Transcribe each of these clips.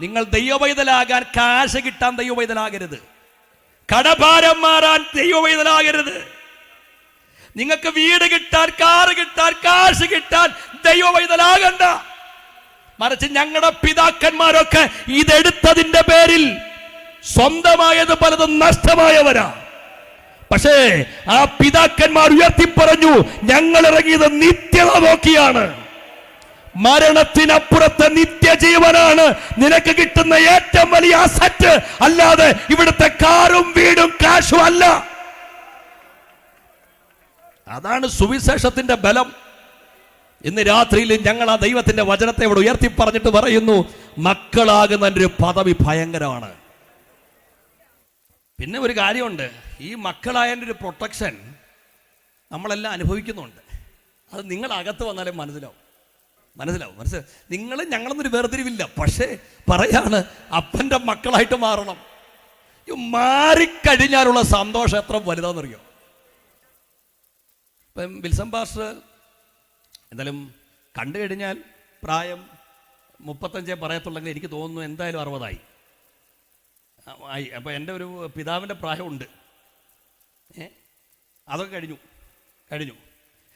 നിങ്ങൾ ദൈവവൈതലാകാൻ കാശ് കിട്ടാൻ ദൈവവൈതലാകരുത്. കടഭാരം മാറാൻ ദൈവവൈതലാകരുത്. നിങ്ങൾക്ക് വീട് കിട്ടാൻ കാറ് കിട്ടാൻ കാശ് കിട്ടാൻ ദൈവവൈതലാകണ്ട. മറിച്ച് ഞങ്ങളുടെ പിതാക്കന്മാരൊക്കെ ഇതെടുത്തതിന്റെ പേരിൽ സ്വന്തമായത് പലതും നഷ്ടമായവരാ. പക്ഷേ ആ പിതാക്കന്മാർ ഉയർത്തിപ്പറഞ്ഞു ഞങ്ങൾ ഇറങ്ങിയത് നിത്യത നോക്കിയാണ്. മരണത്തിനപ്പുറത്തെ നിത്യജീവനാണ്. നിനക്ക് കിട്ടുന്ന ഏറ്റവും വലിയ അസറ്റ് അല്ലാതെ ഇവിടുത്തെ കാറും വീടും കാശും അല്ല. അതാണ് സുവിശേഷത്തിന്റെ ബലം. ഇന്ന് രാത്രിയിൽ ഞങ്ങൾ ആ ദൈവത്തിന്റെ വചനത്തെ ഇവിടെ ഉയർത്തി പറഞ്ഞിട്ട് പറയുന്നു മക്കളാകുന്ന ഒരു പദവി ഭയങ്കരമാണ്. പിന്നെ ഒരു കാര്യമുണ്ട് ഈ മക്കളായതിന്റെ ഒരു പ്രൊട്ടക്ഷൻ നമ്മളെല്ലാം അനുഭവിക്കുന്നുണ്ട്. അത് നിങ്ങൾ അകത്ത് വന്നാലേ മനസ്സിലാവും. മനസ്സിലാവും മനസ്സിലാവും. നിങ്ങൾ ഞങ്ങളൊന്നൊരു വേർതിരിവില്ല. പക്ഷേ പറയാണ് അപ്പന്റെ മക്കളായിട്ട് മാറണം. മാറിക്കഴിഞ്ഞാലുള്ള സന്തോഷം എത്ര വലുതാണെന്നറിയോ ഇപ്പം വിൽസം പാസ്റ്റർ എന്തായാലും കണ്ടു കഴിഞ്ഞാൽ പ്രായം മുപ്പത്തഞ്ചേ പറയത്തുള്ളെങ്കിൽ എനിക്ക് തോന്നുന്നു എന്തായാലും അറുപതായി. ആയി. അപ്പോൾ എന്റെ ഒരു പിതാവിന്റെ പ്രായമുണ്ട്. ഏ? അതൊക്കെ കഴിഞ്ഞു. കഴിഞ്ഞു.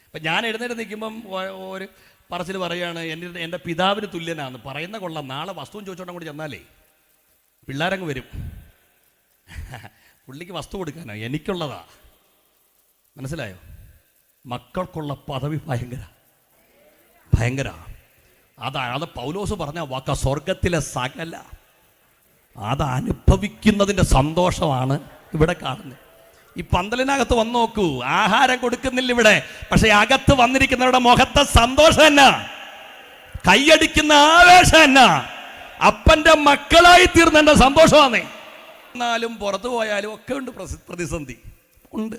അപ്പം ഞാൻ എഴുന്നേറ്റ് നിൽക്കുമ്പം ഒരു പറച്ചിൽ പറയുകയാണ് എന്റെ എന്റെ പിതാവിന് തുല്യനാണ് പറയുന്ന കൊള്ളാം. നാളെ വസ്തുവും ചോദിച്ചോണ്ടും കൂടി ചെന്നാലേ പിള്ളേരങ്ങ് വരും. പുള്ളിക്ക് വസ്തു കൊടുക്കാനോ. എനിക്കുള്ളതാ. മനസ്സിലായോ? മക്കൾക്കുള്ള പദവി ഭയങ്കര. ഭയങ്കര. അതാണ് അത് പൗലോസ് പറഞ്ഞ വാക്ക സ്വർഗത്തിലെ സകല. അത് അനുഭവിക്കുന്നതിന്റെ സന്തോഷമാണ് ഇവിടെ കാണുന്നത്. ഈ പന്തലിനകത്ത് വന്നു നോക്കൂ. ആഹാരം കൊടുക്കുന്നില്ല ഇവിടെ. പക്ഷെ അകത്ത് വന്നിരിക്കുന്നവരുടെ മുഖത്തെ സന്തോഷം എന്നാ. കൈയടിക്കുന്ന ആവേശം എന്നാ. അപ്പന്റെ മക്കളായി തീർന്നെന്റെ സന്തോഷമാണ് എന്നാലും പുറത്തു പോയാലും ഒക്കെ ഉണ്ട് പ്രതിസന്ധി. ഉണ്ട്.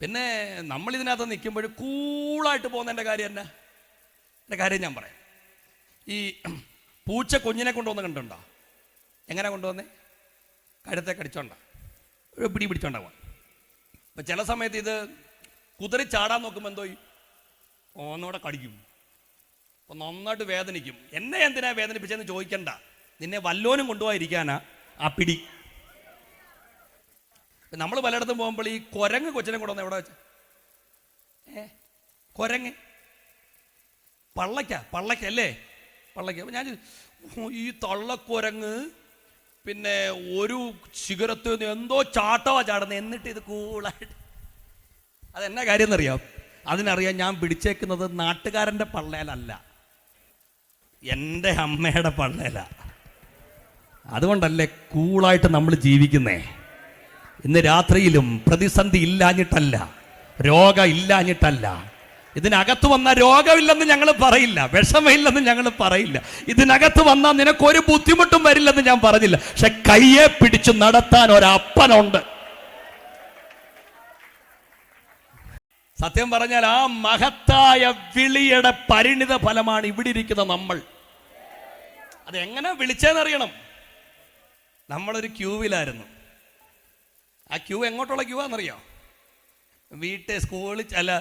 പിന്നെ നമ്മൾ ഇതിനകത്ത് നിൽക്കുമ്പോൾ കൂളായിട്ട് പോകുന്നതിന്റെ കാര്യം എന്നാ? എന്റെ കാര്യം ഞാൻ പറയാം. ഈ പൂച്ച കുഞ്ഞിനെ കൊണ്ടുവന്ന് കണ്ടുണ്ടോ എങ്ങനെ കൊണ്ടുവന്നേ? കഴുത്തെ കടിച്ചോണ്ട. ഒരു പിടി പിടിച്ചോണ്ടാവാം അപ്പം ചില സമയത്ത് ഇത് കുതിരി ചാടാൻ നോക്കുമ്പോൾ എന്തോ? ഒന്നുകൂടെ കടിക്കും. അപ്പം നന്നായിട്ട് വേദനിക്കും. എന്നെ എന്തിനാ വേദനിപ്പിച്ചതെന്ന് ചോദിക്കണ്ട. നിന്നെ വല്ലോനും കൊണ്ടുപോയിരിക്കാനാ ആ പിടി. നമ്മൾ പലയിടത്തും പോകുമ്പോൾ ഈ കുരങ്ങ് കൊച്ചിനെ കൊണ്ടുവന്ന എവിടെ വെച്ച? ഏ കുരങ്ങ്. പള്ളയ്ക്ക പള്ളയ്ക്ക അല്ലേ? പള്ളയ്ക്ക. അപ്പം ഞാൻ ഈ തള്ളക്കുരങ്ങ് പിന്നെ ഒരു നിന്ന് എന്തോ ചാട്ടവാ ചാടുന്നത് എന്നിട്ട് ഇത് കൂളായിട്ട്. അതെന്നാ കാര്യം എന്നറിയാം അതിനറിയാം ഞാൻ പിടിച്ചേക്കുന്നത് നാട്ടുകാരന്റെ പള്ളയിലല്ല എന്റെ അമ്മയുടെ പള്ളയില അതുകൊണ്ടല്ലേ കൂളായിട്ട് നമ്മൾ ജീവിക്കുന്നേ? ഇന്ന് രാത്രിയിലും പ്രതിസന്ധി ഇല്ലാഞ്ഞിട്ടല്ല. രോഗം ഇല്ലാഞ്ഞിട്ടല്ല. ഇതിനകത്ത് വന്ന രോഗമില്ലെന്ന് ഞങ്ങൾ പറയില്ല. വിഷമമില്ലെന്ന് ഞങ്ങൾ പറയില്ല. ഇതിനകത്ത് വന്നാൽ നിനക്കൊരു ബുദ്ധിമുട്ടും വരില്ലെന്ന് ഞാൻ പറഞ്ഞില്ല. പക്ഷെ കയ്യെ പിടിച്ചു നടത്താൻ ഒരപ്പനുണ്ട്. സത്യം പറഞ്ഞാൽ ആ മഹത്തായ വിളിയുടെ പരിണിത ഫലമാണ് ഇവിടെ ഇരിക്കുന്ന നമ്മൾ. അതെങ്ങനെ വിളിച്ചതെന്നറിയണം നമ്മളൊരു ക്യൂവിലായിരുന്നു. ആ ക്യൂ എങ്ങോട്ടുള്ള ക്യൂ ആണെന്നറിയോ വീട്ടിൽ സ്കൂളിൽ അല്ല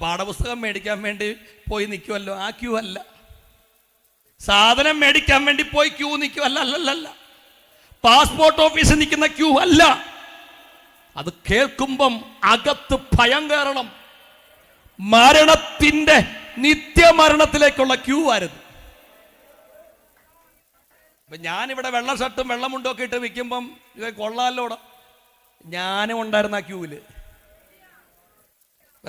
പാഠപുസ്തകം മേടിക്കാൻ വേണ്ടി പോയി നിൽക്കുമല്ലോ ആ ക്യൂ അല്ല. സാധനം മേടിക്കാൻ വേണ്ടി പോയി ക്യൂ നിൽക്കുമല്ല അല്ലല്ല പാസ്പോർട്ട് ഓഫീസിൽ നിൽക്കുന്ന ക്യൂ അല്ല. അത് കേൾക്കുമ്പം അകത്ത് ഭയം കയറണം. മരണത്തിന്റെ നിത്യമരണത്തിലേക്കുള്ള ക്യൂ ആയിരുന്നു. ഇപ്പം ഞാനിവിടെ വെള്ള ഷർട്ടും വെള്ളമുണ്ടൊക്കെ ഇട്ട് വിൽക്കുമ്പം കൊള്ളാലോടെ. ഞാനും ഉണ്ടായിരുന്ന ആ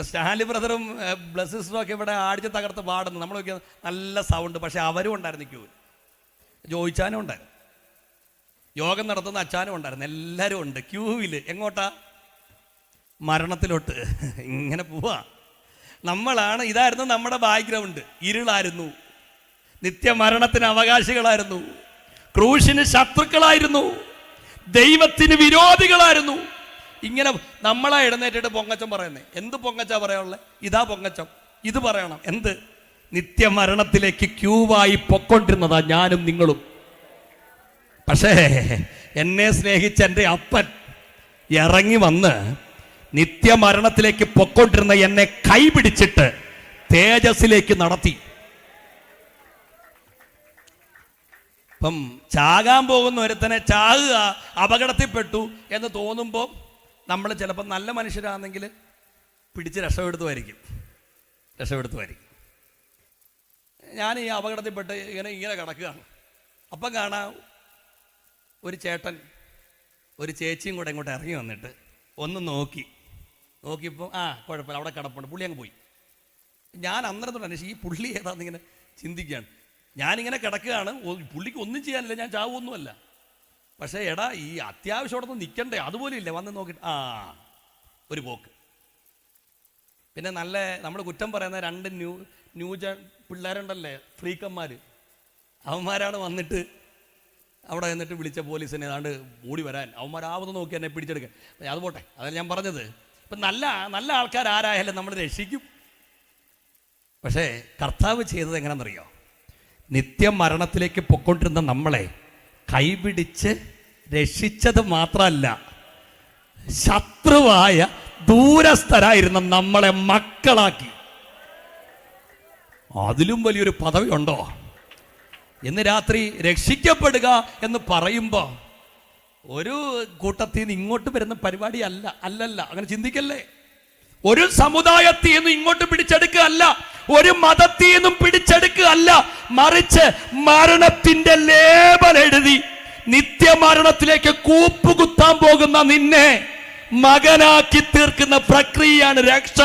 സ്റ്റാൻലി ബ്രദറും ബ്ലസ് സിസ്റ്ററും ഒക്കെ ഇവിടെ ആടിച്ച് തകർത്ത് പാടുന്നു. നമ്മൾ നോക്കിയാൽ നല്ല സൗണ്ട് പക്ഷേ അവരും ഉണ്ടായിരുന്നു ക്യൂവിൽ. ജോയിച്ചാനും ഉണ്ടായിരുന്നു. യോഗം നടത്തുന്ന അച്ഛാനും ഉണ്ടായിരുന്നു. എല്ലാവരും ഉണ്ട്. ക്യൂവിൽ. എങ്ങോട്ടാ? മരണത്തിലോട്ട്. ഇങ്ങനെ പോവാ. നമ്മളാണ് ഇതായിരുന്നു നമ്മുടെ ബാക്ക്ഗ്രൗണ്ട്. ഇരുളായിരുന്നു. നിത്യമരണത്തിന് അവകാശികളായിരുന്നു. ക്രൂശിന് ശത്രുക്കളായിരുന്നു. ദൈവത്തിന് വിരോധികളായിരുന്നു. ഇങ്ങനെ നമ്മളെ എഴുന്നേറ്റിട്ട് പൊങ്ങച്ചം പറയുന്നത് എന്ത് പൊങ്ങച്ചാ പറയാനുള്ളത് ഇതാ പൊങ്ങച്ചം. ഇത് പറയണം. എന്ത്? നിത്യമരണത്തിലേക്ക് ക്യൂവായി പൊക്കൊണ്ടിരുന്നതാ ഞാനും നിങ്ങളും. പക്ഷേ എന്നെ സ്നേഹിച്ച എന്റെ അപ്പൻ ഇറങ്ങി വന്ന് നിത്യമരണത്തിലേക്ക് പൊക്കൊണ്ടിരുന്ന എന്നെ കൈപിടിച്ചിട്ട് തേജസ്സിലേക്ക് നടത്തി. ഇപ്പം ചാകാൻ പോകുന്ന ഒരുത്തനെ ചാകുക അപകടത്തിൽപ്പെട്ടു എന്ന് തോന്നുമ്പോൾ നമ്മൾ ചിലപ്പോൾ നല്ല മനുഷ്യരാണെങ്കിൽ പിടിച്ച് രക്ഷപ്പെടുത്തുമായിരിക്കും. രക്ഷപ്പെടുത്തുമായിരിക്കും. ഞാൻ ഈ അപകടത്തിൽപ്പെട്ട് ഇങ്ങനെ ഇങ്ങനെ കിടക്കുകയാണ്. അപ്പം കാണാം ഒരു ചേട്ടൻ ഒരു ചേച്ചിയും കൂടെ ഇങ്ങോട്ട് ഇറങ്ങി വന്നിട്ട് ഒന്ന് നോക്കി. നോക്കിയപ്പോൾ ആ കുഴപ്പമില്ല അവിടെ കിടപ്പുണ്ട്. പുള്ളി അങ്ങ് പോയി. ഞാൻ അന്നേരം തൊട്ട് അന്വേഷിച്ചു ഈ പുള്ളി ഏതാണെന്നിങ്ങനെ ചിന്തിക്കുകയാണ്. ഞാനിങ്ങനെ കിടക്കുകയാണ്. പുള്ളിക്ക് ഒന്നും ചെയ്യാനില്ല ഞാൻ ചാവൊന്നുമല്ല പക്ഷേ എടാ ഈ അത്യാവശ്യം അവിടെ നിന്ന് നിൽക്കണ്ടേ അതുപോലെ ഇല്ലേ. വന്ന് നോക്കിയിട്ട് ആ ഒരു പോക്ക്. പിന്നെ നല്ല നമ്മൾ കുറ്റം പറയുന്ന രണ്ട് ന്യൂ ന്യൂ ന്യൂജ പിള്ളേരുണ്ടല്ലേ ഫ്രീക്കന്മാർ അവന്മാരാണ് വന്നിട്ട് അവിടെ എന്നിട്ട് വിളിച്ച പോലീസിനെ ഏതാണ്ട് ഓടി വരാൻ. അവന്മാരാവുന്ന നോക്കി എന്നെ പിടിച്ചെടുക്കാൻ. അത് പോട്ടെ. അതല്ല ഞാൻ പറഞ്ഞത്. ഇപ്പം നല്ല നല്ല ആൾക്കാർ ആരായാലും നമ്മൾ രക്ഷിക്കും. പക്ഷേ കർത്താവ് ചെയ്തത് എങ്ങനെയാണെന്നറിയോ? നിത്യം മരണത്തിലേക്ക് പൊക്കൊണ്ടിരുന്ന നമ്മളെ കൈപിടിച്ച് രക്ഷിച്ചത് മാത്രമല്ല ശത്രുവായ ദൂരസ്ഥരായിരുന്ന നമ്മളെ മക്കളാക്കി. അതിലും വലിയൊരു പദവി ഉണ്ടോ ഇന്ന് രാത്രി രക്ഷിക്കപ്പെടുക എന്ന് പറയുമ്പോൾ ഒരു കൂട്ടത്തിൽ നിന്ന് ഇങ്ങോട്ട് വരുന്ന പരിപാടി അല്ല അല്ലല്ല അങ്ങനെ ചിന്തിക്കല്ലേ? ഒരു സമുദായത്തിൽ നിന്നും ഇങ്ങോട്ട് പിടിച്ചെടുക്കുക അല്ല ഒരു മതത്തിൽ നിന്നും പിടിച്ചെടുക്കുക അല്ല മറിച്ച് മരണത്തിന്റെ ലേബൽ എഴുതി നിത്യമരണത്തിലേക്ക് കൂപ്പുകുത്താൻ പോകുന്ന നിന്നെ മകനാക്കി തീർക്കുന്ന പ്രക്രിയയാണ് രക്ഷ.